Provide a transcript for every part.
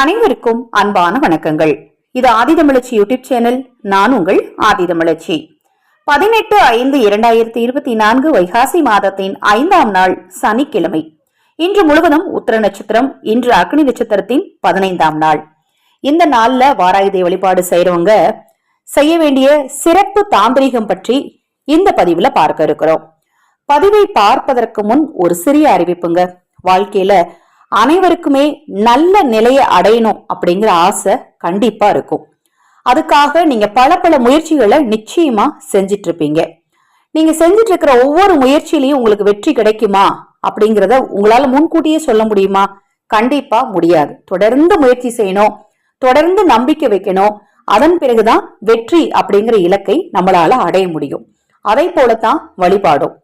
அனைவருக்கும் அன்பான வணக்கங்கள். இது ஆதிதமிழச்சி யூடியூப் சேனல் நான் உங்கள் ஆதிதமிழச்சி. பதினெட்டு ஐந்து இரண்டாயிரத்தி இருபத்தி நான்கு வைகாசி மாதத்தின் ஐந்தாம் நாள் சனிக்கிழமை. இன்று முழுவதும் உத்தர நட்சத்திரம் இன்று அக்னி நட்சத்திரத்தின் பதினைந்தாம் நாள். இந்த நாள்ல வாராயுதை வழிபாடு செய்யறவங்க செய்ய வேண்டிய சிறப்பு தாந்திரிகம் பற்றி இந்த பதிவுல பார்க்க இருக்கிறோம். பதிவை பார்ப்பதற்கு முன் ஒரு சிறிய அறிவிப்புங்க. வாழ்க்கையில அனைவருக்குமே நல்ல நிலையை அடையணும் அப்படிங்கிற ஆசை கண்டிப்பா இருக்கும். அதுக்காக நீங்க பல பல முயற்சிகளை நிச்சயமா செஞ்சிட்டு இருப்பீங்க நீங்க செஞ்சிட்டு இருக்கிற ஒவ்வொரு முயற்சியிலையும் உங்களுக்கு வெற்றி கிடைக்குமா அப்படிங்கிறத உங்களால முன்கூட்டியே சொல்ல முடியுமா? கண்டிப்பா முடியாது. தொடர்ந்து முயற்சி செய்யணும் தொடர்ந்து நம்பிக்கை வைக்கணும் அதன் பிறகுதான் வெற்றி அப்படிங்கிற இலக்கை நம்மளால அடைய முடியும். அதை போலத்தான் வழிபாடும்.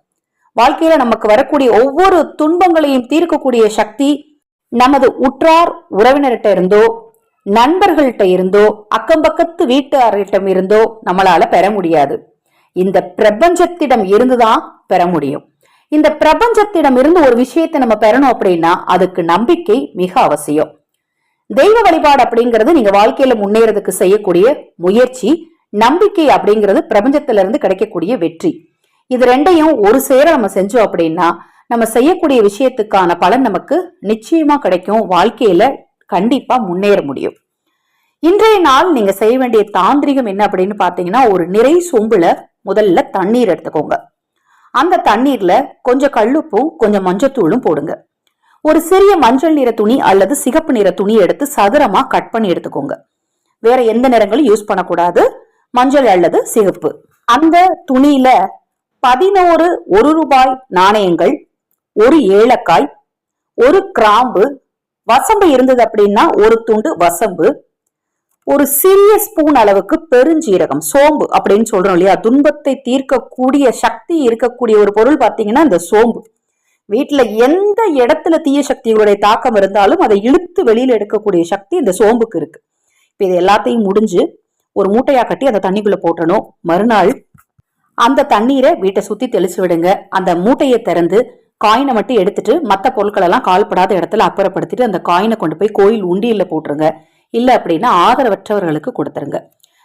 வாழ்க்கையில நமக்கு வரக்கூடிய ஒவ்வொரு துன்பங்களையும் தீர்க்கக்கூடிய சக்தி நமது உற்றார் உறவினர்கிட்ட இருந்தோ நண்பர்கள்ட்ட இருந்தோ அக்கம் பக்கத்து வீட்டாரிடம் இருந்தோ நம்மளால பெற முடியாது. இந்த பிரபஞ்சத்திடம் இருந்துதான் பெற முடியும். இந்த பிரபஞ்சத்திடம் இருந்து ஒரு விஷயத்தை நம்ம பெறணும் அப்படின்னா அதுக்கு நம்பிக்கை மிக அவசியம். தெய்வ வழிபாடு அப்படிங்கிறது நீங்க வாழ்க்கையில முன்னேறதுக்கு செய்யக்கூடிய முயற்சி நம்பிக்கை அப்படிங்கிறது பிரபஞ்சத்திலிருந்து கிடைக்கக்கூடிய வெற்றி. இது ரெண்டையும் ஒரு சேர நம்ம செஞ்சோம் அப்படின்னா நம்ம செய்யக்கூடிய விஷயத்துக்கான பலன் நமக்கு நிச்சயமா கிடைக்கும். வாழ்க்கையில கண்டிப்பா முன்னேற முடியும். இன்றைய நாள் நீங்க செய்ய வேண்டிய தாந்திரிகம் என்ன அப்படின்னு பாத்தீங்கன்னா ஒரு நிறை சொம்புல முதல்ல தண்ணீர் எடுத்துக்கோங்க. அந்த தண்ணீர்ல கொஞ்சம் கல்லுப்பும் கொஞ்சம் மஞ்சத்தூளும் போடுங்க. ஒரு சிறிய மஞ்சள் நிற துணி அல்லது சிகப்பு நிற துணி எடுத்து சதுரமா கட் பண்ணி எடுத்துக்கோங்க. வேற எந்த நிறங்களும் யூஸ் பண்ணக்கூடாது. மஞ்சள் அல்லது சிகப்பு. அந்த துணியில பதினோரு ஒரு ரூபாய் நாணயங்கள் ஒரு ஏலக்காய் ஒரு கிராம்பு வசம்பு இருந்தது அப்படின்னா ஒரு துண்டு வசம்பு ஒரு சிறிய ஸ்பூன் அளவுக்கு பெருஞ்சீரகம் சோம்பு அப்படின்னு சொல்றோம் இல்லையா? துன்பத்தை தீர்க்கக்கூடிய சக்தி இருக்கக்கூடிய ஒரு பொருள் பார்த்தீங்கன்னா இந்த சோம்பு. வீட்டுல எந்த இடத்துல தீய சக்திகளுடைய தாக்கம் இருந்தாலும் அதை இழுத்து வெளியில எடுக்கக்கூடிய சக்தி இந்த சோம்புக்கு இருக்கு. இப்ப இது எல்லாத்தையும் முடிஞ்சு ஒரு மூட்டையா கட்டி அந்த தண்ணிக்குள்ள போட்டணும். மறுநாள் அந்த தண்ணீரை வீட்டை சுத்தி தெளிச்சு விடுங்க. அந்த மூட்டையை திறந்து காயினை மட்டும் எடுத்துட்டு மற்ற பொருட்கள் எல்லாம் கால்படாத இடத்துல அப்புறப்படுத்திட்டு அந்த காயினை கொண்டு போய் கோயில் உண்டியில் போட்டுருங்க. இல்லை அப்படின்னா ஆதரவற்றவர்களுக்கு கொடுத்துருங்க.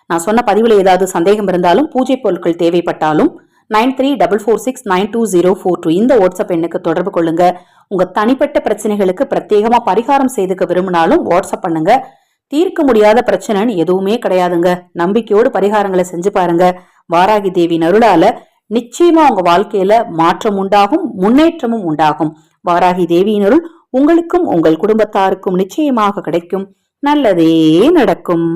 நான் சொன்ன பதிவில் ஏதாவது சந்தேகம் இருந்தாலும் பூஜை பொருட்கள் தேவைப்பட்டாலும் nine three double four six nine two zero four two இந்த வாட்ஸ்அப் எண்ணுக்கு தொடர்பு கொள்ளுங்க. உங்க தனிப்பட்ட பிரச்சனைகளுக்கு பிரத்யேகமா பரிகாரம் செய்துக்க விரும்பினாலும் வாட்ஸ்அப் பண்ணுங்க. தீர்க்க முடியாத பிரச்சனைன்னு எதுவுமே கிடையாதுங்க. நம்பிக்கையோடு பரிகாரங்களை செஞ்சு பாருங்க. வாராகி தேவி நருளால நிச்சயமா உங்க வாழ்க்கையில மாற்றம் உண்டாகும் முன்னேற்றமும் உண்டாகும். வாராகி தேவியினருள் உங்களுக்கும் உங்கள் குடும்பத்தாருக்கும் நிச்சயமாக கிடைக்கும். நல்லதே நடக்கும்.